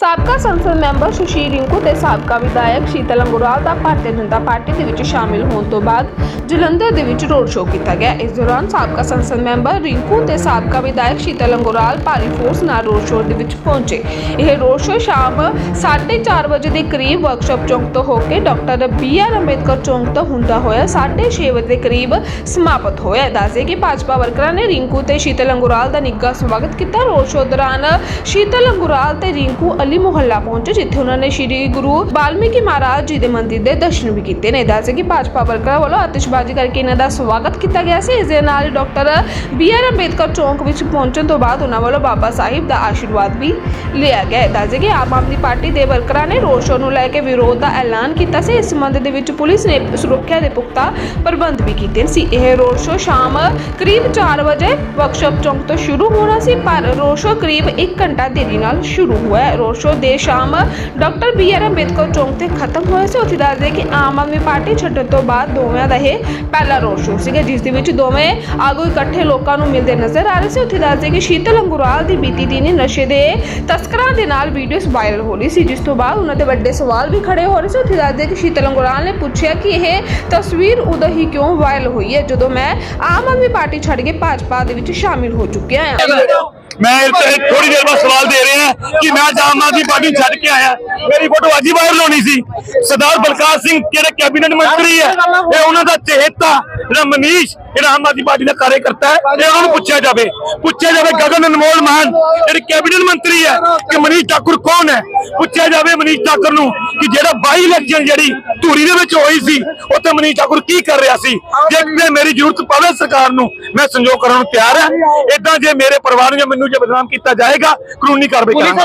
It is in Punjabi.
ਸਾਬਕਾ ਸੰਸਦ ਮੈਂਬਰ ਸੁਸ਼ੀਲ ਰਿੰਕੂ ਤੇ ਸਾਬਕਾ ਵਿਧਾਇਕ ਸ਼ੀਤਲ ਅੰਗੁਰਾਲ ਦਾ ਭਾਰਤੀ ਜਨਤਾ ਪਾਰਟੀ ਦੇ ਵਿੱਚ ਸ਼ਾਮਿਲ ਹੋਣ ਤੋਂ ਬਾਅਦ ਜਲੰਧਰ ਦੇ ਵਿੱਚ ਰੋਡ ਸ਼ੋਅ ਕੀਤਾ ਗਿਆ। ਇਸ ਦੌਰਾਨ ਸਾਬਕਾ ਸੰਸਦ ਮੈਂਬਰ ਰਿੰਕੂ ਤੇ ਸਾਬਕਾ ਵਿਧਾਇਕ ਸ਼ੀਤਲ ਅੰਗੁਰਾਲ ਭਾਰੀ ਫੋਰਸ ਨਾਲ ਰੋਡ ਸ਼ੋਅ ਦੇ ਵਿੱਚ ਪਹੁੰਚੇ। ਇਹ ਰੋਡ ਸ਼ੋਅ ਸ਼ਾਮ 4:30 ਵਜੇ ਦੇ ਕਰੀਬ ਵਰਕਸ਼ਾਪ ਚੌਂਕ ਤੋਂ ਹੋ ਕੇ doctor B R Ambedkar Chowk ਤੋਂ ਹੁੰਦਾ ਹੋਇਆ 6:30 ਵਜੇ ਦੇ ਕਰੀਬ ਸਮਾਪਤ ਹੋਇਆ। ਦੱਸਦੇ ਕਿ ਭਾਜਪਾ ਵਰਕਰਾਂ ਨੇ ਰਿੰਕੂ ਤੇ ਸ਼ੀਤਲ ਅੰਗੁਰਾਲ ਦਾ ਨਿੱਘਾ ਸਵਾਗਤ ਕੀਤਾ। ਰੋਡ ਸ਼ੋਅ ਦੌਰਾਨ ਸ਼ੀਤਲ ਅੰਗੁਰਾਲ ਤੇ ਰਿੰਕੂ ਅਲੀ ਮੁਹੱਲਾ ਪਹੁੰਚੇ, ਜਿੱਥੇ ਉਹਨਾਂ ਨੇ ਸ਼੍ਰੀ ਗੁਰੂ ਵਾਲਮੀਕੀ ਮਹਾਰਾਜ ਜੀ ਦੇ ਮੰਦਿਰ ਦੇ ਦਰਸ਼ਨ ਵੀ ਕੀਤੇ ਨੇ। ਦੱਸਦੇ ਕਿ ਭਾਜਪਾ ਵਰਕਰਾਂ ਵੱਲੋਂ ਆਤਿਸ਼ਬਾਜ਼ੀ ਕਰਕੇ ਇਹਨਾਂ ਦਾ ਸਵਾਗਤ ਕੀਤਾ ਗਿਆ ਸੀ। ਇਸ ਦੇ ਨਾਲ ਡਾਕਟਰ ਬੀ ਆਰ ਅੰਬੇਦਕਰ ਚੌਂਕ ਵਿੱਚ ਪਹੁੰਚਣ ਤੋਂ ਬਾਅਦ ਉਹਨਾਂ ਵੱਲੋਂ ਬਾਬਾ ਸਾਹਿਬ ਦਾ ਆਸ਼ੀਰਵਾਦ ਵੀ ਲਿਆ ਗਿਆ ਹੈ। ਕਿ ਆਮ ਆਦਮੀ ਪਾਰਟੀ ਦੇ ਵਰਕਰਾਂ ਨੇ ਰੋਡ ਸ਼ੋਅ ਨੂੰ ਲੈ ਕੇ ਵਿਰੋਧ ਦਾ ਐਲਾਨ ਕੀਤਾ ਸੀ। ਇਸ ਸੰਬੰਧ ਦੇ ਵਿੱਚ ਪੁਲਿਸ ਨੇ ਸੁਰੱਖਿਆ ਦੇ ਪੁਖਤਾ ਪ੍ਰਬੰਧ ਵੀ ਕੀਤੇ ਸੀ। ਇਹ ਰੋਡ ਸ਼ੋਅ ਸ਼ਾਮ ਕਰੀਬ 4 ਵਜੇ ਵਰਕਸ਼ਾਪ ਚੌਂਕ ਤੋਂ ਸ਼ੁਰੂ ਹੋਣਾ ਸੀ, ਪਰ ਰੋਡ ਸ਼ੋਅ ਕਰੀਬ 1 ਘੰਟਾ ਦੇਰੀ ਨਾਲ ਸ਼ੁਰੂ ਹੋਇਆ ਰੋਡ ਸ਼ੋਅ ਦੇ ਸ਼ਾਮ ਡਾਕਟਰ ਬੀ ਆਰ ਅੰਬੇਦਕਰ ਚੌਂਕ ਤੇ ਖਤਮ ਹੋਇਆ ਸੀ ਉੱਥੇ ਦੱਸਦੇ ਕਿ ਆਮ ਆਦਮੀ ਪਾਰਟੀ ਛੱਡਣ ਤੋਂ ਬਾਅਦ ਦੋਵਾਂ ਦਾ ਇਹ ਪਹਿਲਾ ਰੋਡ ਸ਼ੋਅ ਸੀਗਾ ਜਿਸ ਦੇ ਵਿੱਚ ਦੋਵੇਂ ਆਗੂ ਇਕੱਠੇ ਲੋਕਾਂ ਨੂੰ ਮਿਲਦੇ ਨਜ਼ਰ ਆ ਰਹੇ ਸੀ ਉੱਥੇ ਦੱਸਦੇ ਕਿ ਸ਼ੀਤਲ ਅੰਗੁਰਾਲ ਦੀ ਬੀਤੀ ਦਿਨੀ ਨਸ਼ੇ ਦੇ ਤਸਕਰਾਂ ਦੇ ਨਾਲ ਵੀਡੀਓਜ਼ ਵਾਇਰਲ ਹੋ ਰਹੀ ਸੀ ਜਿਸ ਤੋਂ ਬਾਅਦ ਉਹਨਾਂ ਦੇ ਵੱਡੇ ਸਵਾਲ ਵੀ ਖੜੇ ਹੋ ਰਹੇ ਸੀ ਉੱਥੇ ਦੱਸਦੇ ਕਿ ਸ਼ੀਤਲ ਅੰਗੁਰਾਲ ਨੇ ਪੁੱਛਿਆ ਕਿ ਇਹ ਤਸਵੀਰ ਉਦੋਂ ਹੀ ਕਿਉਂ ਵਾਇਰਲ ਹੋਈ ਹੈ ਜਦੋਂ ਮੈਂ ਆਮ ਆਦਮੀ ਪਾਰਟੀ ਛੱਡ ਕੇ ਭਾਜਪਾ ਦੇ ਵਿੱਚ ਸ਼ਾਮਿਲ ਹੋ ਚੁੱਕਿਆ ਹਾਂ ਮੈਂ ਥੋੜੀ ਦੇਰ ਬਾਅਦ ਸਵਾਲ ਦੇ ਰਿਹਾ ਕਿ ਮੈਂ ਅੱਜ ਆਮ ਆਦਮੀ ਪਾਰਟੀ ਛੱਡ ਕੇ ਆਇਆ। ਮੇਰੀ ਫੋਟੋ ਅੱਜ ਹੀ ਵਾਇਰਲ ਹੋਣੀ ਸੀ। ਸਰਦਾਰ ਬਲਕਾਰ ਸਿੰਘ ਜਿਹੜੇ ਕੈਬਨਿਟ ਮੰਤਰੀ ਹੈ? ਇਹ ਉਹਨਾਂ ਦਾ ਚਹੇਤਾ ਜਿਹੜਾ ਮਨੀਸ਼ ਜਿਹੜਾ ਆਮ ਆਦਮੀ ਪਾਰਟੀ ਦਾ ਕਾਰਜਕਰਤਾ ਹੈ ਇਹ ਉਹਨਾਂ ਨੂੰ ਪੁੱਛਿਆ ਜਾਵੇ। ਪੁੱਛਿਆ ਜਾਵੇ ਗਗਨ ਅਨਮੋਲ ਮਾਨ ਜਿਹੜੇ ਕੈਬਨਿਟ ਮੰਤਰੀ ਹੈ ਕਿ ਮਨੀਸ਼ ਠਾਕੁਰ ਕੌਣ ਹੈ? ਪੁੱਛਿਆ ਜਾਵੇ ਮਨੀਸ਼ ਠਾਕੁਰ ਨੂੰ ਕਿ ਜਿਹੜਾ ਬਾਈ ਇਲੈਕਸ਼ਨ ਜਿਹੜੀ ਧੂਰੀ ਦੇ ਵਿੱਚ ਹੋਈ ਸੀ ਉੱਥੇ ਮਨੀਸ਼ ਠਾਕੁਰ ਕੀ ਕਰ ਰਿਹਾ ਸੀ? ਜੇ ਮੇਰੀ ਜ਼ਰੂਰਤ ਪਵੇ ਸਰਕਾਰ ਨੂੰ ਮੈਂ ਸੰਯੋਗ ਕਰਨ ਨੂੰ ਤਿਆਰ ਹਾਂ। ਇਦਾਂ ਜੇ ਮੇਰੇ ਪਰਿਵਾਰ ਨੂੰ ਜਾਂ ਮੈਨੂੰ ਜੇ ਬਦਨਾਮ ਕੀਤਾ ਜਾਏਗਾ ਕਾਨੂੰਨੀ ਕਾਰਵਾਈ ਕਰਾਂਗਾ।